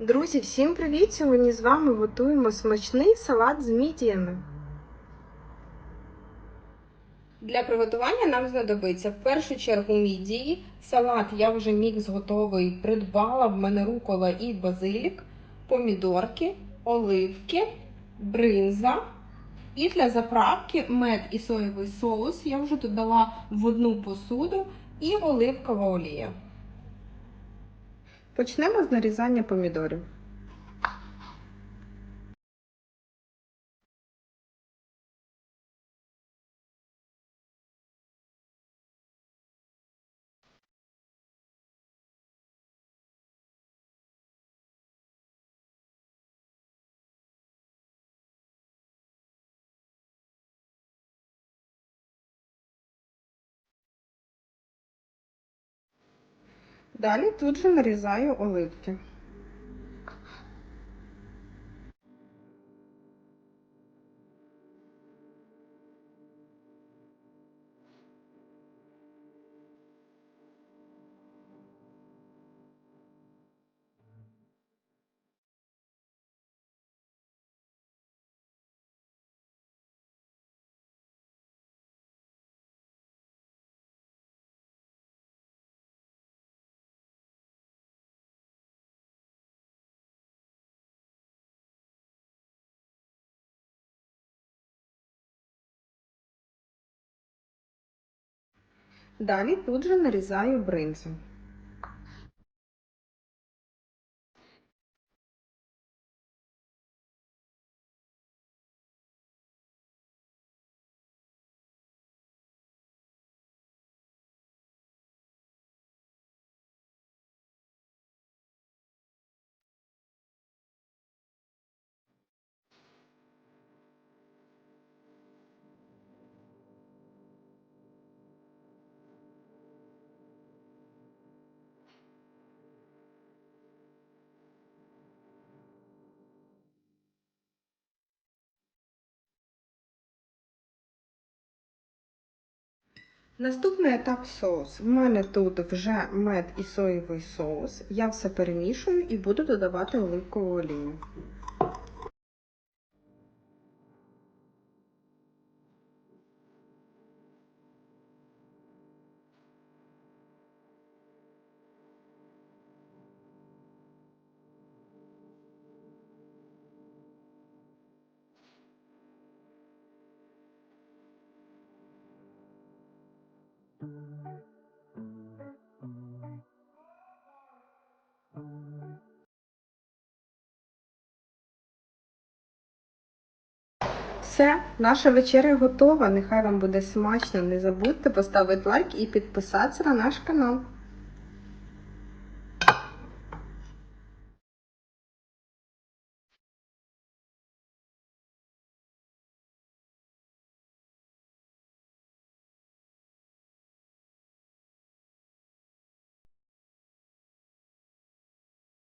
Друзі, всім привіт! Сьогодні з вами готуємо смачний салат з мідіями. Для приготування нам знадобиться в першу чергу мідії. Салат я вже мікс готовий, придбала в мене рукола і базилік, помідорки, оливки, бринза. І для заправки мед і соєвий соус я вже додала в одну посуду і оливкова олія. Почнемо з нарізання помідорів. Далі тут же нарізаю оливки. Далі тут же нарізаю бринзу. Наступний етап соус. У мене тут вже мед і соєвий соус. Я все перемішую і буду додавати оливкову олію. Все, наша вечеря готова. Нехай вам буде смачно. Не забудьте поставити лайк і підписатися на наш канал.